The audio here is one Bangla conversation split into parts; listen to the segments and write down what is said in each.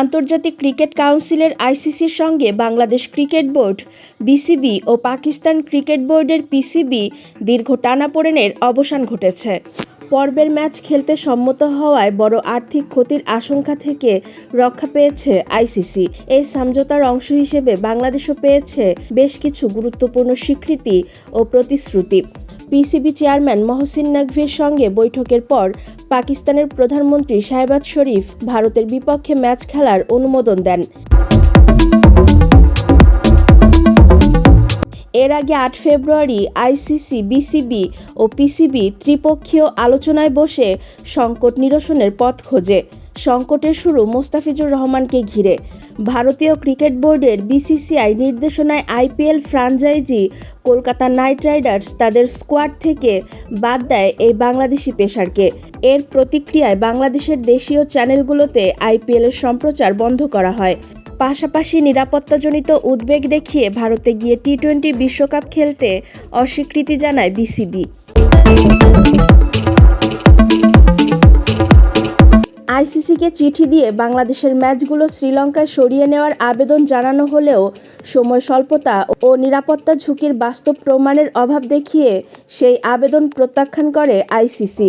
আন্তর্জাতিক ক্রিকেট কাউন্সিলের আইসিসির সঙ্গে বাংলাদেশ ক্রিকেট বোর্ড, বিসিবি ও পাকিস্তান ক্রিকেট বোর্ডের পিসিবি দীর্ঘ টানাপোড়েনের অবসান ঘটেছে। পর্বের ম্যাচ খেলতে সম্মত হওয়ায় বড় আর্থিক ক্ষতির আশঙ্কা থেকে রক্ষা পেয়েছে আইসিসি। এই সমঝোতার অংশ হিসেবে বাংলাদেশও পেয়েছে বেশ কিছু গুরুত্বপূর্ণ স্বীকৃতি ও প্রতিশ্রুতি। পিসিবি চেয়ারম্যান মহসিন নাকভির সঙ্গে বৈঠকের পর পাকিস্তানের প্রধানমন্ত্রী শাহবাজ শরীফ ভারতের বিপক্ষে ম্যাচ খেলার অনুমোদন দেন। এর আগে আট ফেব্রুয়ারি আইসিসি বিসিবি ও পিসিবি ত্রিপক্ষীয় আলোচনায় বসে সংকট নিরসনের পথ খোঁজে। সংকটের শুরু মোস্তাফিজুর রহমানকে ঘিরে। ভারতীয় ক্রিকেট বোর্ডের বিসিসিআই নির্দেশনায় IPL franchise Kolkata Knight Riders তাদের স্কোয়াড থেকে বাদ দেয় এই বাংলাদেশি পেসারকে। এর প্রতিক্রিয়ায় বাংলাদেশের দেশীয় চ্যানেলগুলোতে আইপিএলের সম্প্রচার বন্ধ করা হয়। পাশাপাশি নিরাপত্তাজনিত উদ্বেগ দেখিয়ে ভারতে গিয়ে টি টোয়েন্টি বিশ্বকাপ খেলতে অস্বীকৃতি জানায় বিসিবি। আইসিসিকে চিঠি দিয়ে বাংলাদেশের ম্যাচগুলো শ্রীলঙ্কায় সরিয়ে নেওয়ার আবেদন জানানো হলেও সময় স্বল্পতা ও নিরাপত্তা ঝুঁকির বাস্তব প্রমাণের অভাব দেখিয়ে সেই আবেদন প্রত্যাখ্যান করে আইসিসি।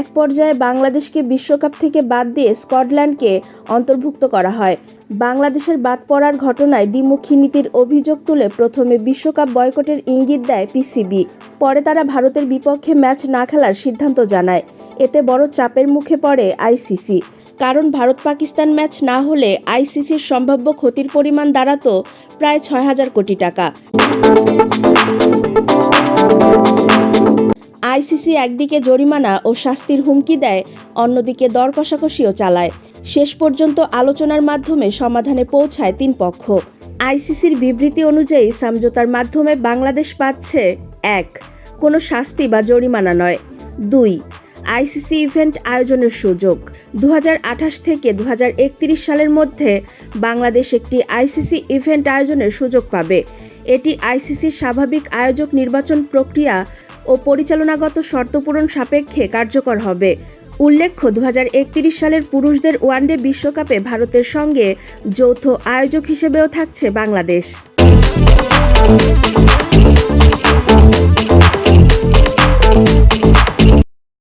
এক পর্যায়ে বাংলাদেশকে বিশ্বকাপ থেকে বাদ দিয়ে স্কটল্যান্ডকে অন্তর্ভুক্ত করা হয়। বাংলাদেশের বাদ পড়ার ঘটনায় দ্বিমুখী নীতির অভিযোগ তুলে প্রথমে বিশ্বকাপ বয়কটের ইঙ্গিত দেয় পিসিবি। পরে তারা ভারতের বিপক্ষে ম্যাচ না খেলার সিদ্ধান্ত জানায়। এতে বড় চাপের মুখে পড়ে আইসিসি। কারণ ভারত পাকিস্তান ম্যাচ না হলে আইসিসির সম্ভাব্য ক্ষতির পরিমাণ দাঁড়াতো প্রায় ছয় হাজার কোটি টাকা। আইসিসি একদিকে জরিমানা ও শাস্তির হুমকি দেয়, অন্যদিকে দর কষাকষিও চালায়। শেষ পর্যন্ত আলোচনার মাধ্যমে সমাধানে পৌঁছায় তিন পক্ষ। আইসিসির বিবৃতি অনুযায়ী সমঝোতার মাধ্যমে বাংলাদেশ পাচ্ছে এক। কোনো শাস্তি বা জরিমানা নয়। দুই আইসিসি ইভেন্ট আয়োজনের সুযোগ। দু হাজার আঠাশ থেকে দু হাজার একত্রিশ সালের মধ্যে বাংলাদেশ একটি আইসিসি ইভেন্ট আয়োজনের সুযোগ পাবে। এটি আইসিসির স্বাভাবিক আয়োজক নির্বাচন প্রক্রিয়া ও পরিচালনাগত শর্ত পূরণ সাপেক্ষে কার্যকর হবে। উল্লেখ্য দু হাজার একত্রিশ সালের পুরুষদের ওয়ানডে বিশ্বকাপে ভারতের সঙ্গে যৌথ আয়োজক হিসেবেও থাকছে বাংলাদেশ।